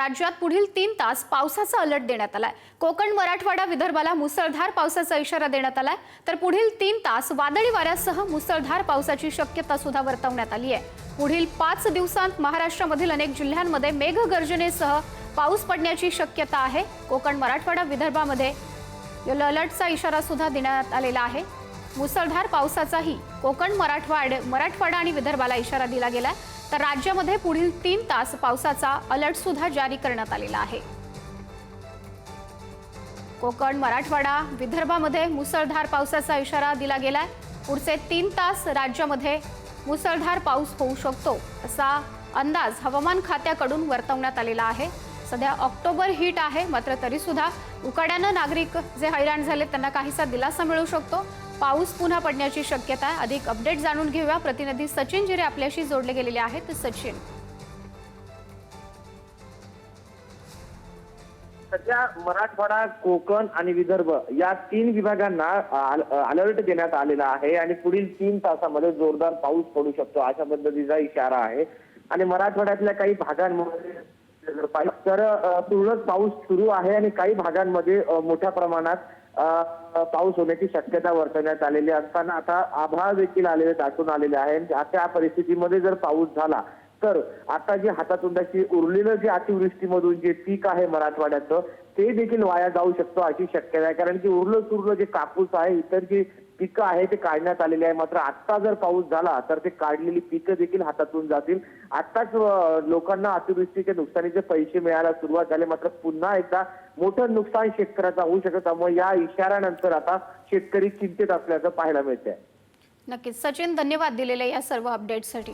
राज्यात पुढील तीन तास पावसाचा अलर्ट देण्यात आलाय. कोकण मराठवाडा विदर्भाला मुसळधार पावसाचा इशारा देण्यात आलाय. तर पुढील तीन तास वादळी वाऱ्यासह मुसळधार पावसाची शक्यता सुद्धा वर्तवण्यात आली आहे पुढील पाच दिवसांत महाराष्ट्रामधील अनेक जिल्ह्यांमध्ये मेघगर्जनेसह पाऊस पडण्याची शक्यता आहे. कोकण मराठवाडा विदर्भामध्ये येलो अलर्टचा इशारा सुद्धा देण्यात आलेला आहे. मुसळधार पावसाचाही कोकण मराठवाड मराठवाडा आणि विदर्भाला इशारा दिला गेला तर राज्यामध्ये पुढील तीन तास पावसाचा अलर्ट सुद्धा जारी करण्यात आलेला आहे. कोकण मराठवाडा विदर्भामध्ये मुसळधार पावसाचा इशारा दिला गेलाय. पुढचे तीन तास राज्यामध्ये मुसळधार पाऊस होऊ शकतो असा अंदाज हवामान खात्याकडून वर्तवण्यात आलेला आहे. सध्या ऑक्टोबर हीट आहे मात्र तरीसुद्धा उकाड्यानं नागरिक जे हैराण झाले त्यांना काहीसा दिलासा मिळू शकतो. पाऊस पुन्हा पडण्याची शक्यता अधिक अपडेट जाणून घेऊया. प्रतिनिधी सचिन जिरे आपल्याशी जोडले गेलेले आहेत. सचिन. सध्या मराठवाडा कोकण आणि विदर्भ या तीन विभागांना अलर्ट देण्यात आलेला आहे आणि पुढील तीन तासामध्ये जोरदार पाऊस पडू शकतो अशा पद्धतीचा इशारा आहे. आणि मराठवाड्यातल्या काही भागांमध्ये तर तुरळक पाऊस सुरू आहे आणि काही भागांमध्ये मोठ्या प्रमाणात पाऊस होण्याची शक्यता वर्तवण्यात आलेली असताना आता आभाळ देखील आलेले दाटून आलेले आहे. आणि त्या परिस्थितीमध्ये जर पाऊस झाला तर आता जे हातातोंडाची उरलेलं जे अतिवृष्टीमधून जे पीक आहे मराठवाड्याचं ते देखील वाया जाऊ शकतो अशी शक्यता आहे. कारण की उरलं सुरलं जे कापूस आहे इतर जी पिकं आहे ते काढण्यात आलेली आहे. मात्र आत्ता जर पाऊस झाला तर ते काढलेली पिकं देखील हातातून जातील. आत्ताच लोकांना अतिवृष्टीच्या नुकसानीचे पैसे मिळायला सुरुवात झाली. मात्र पुन्हा एकदा मोठं नुकसान शेतकऱ्याचा होऊ शकत. त्यामुळे या इशाऱ्यानंतर आता शेतकरी चिंतेत असल्याचं पाहायला मिळतंय. नक्कीच. सचिन धन्यवाद दिलेल्या या सर्व अपडेटसाठी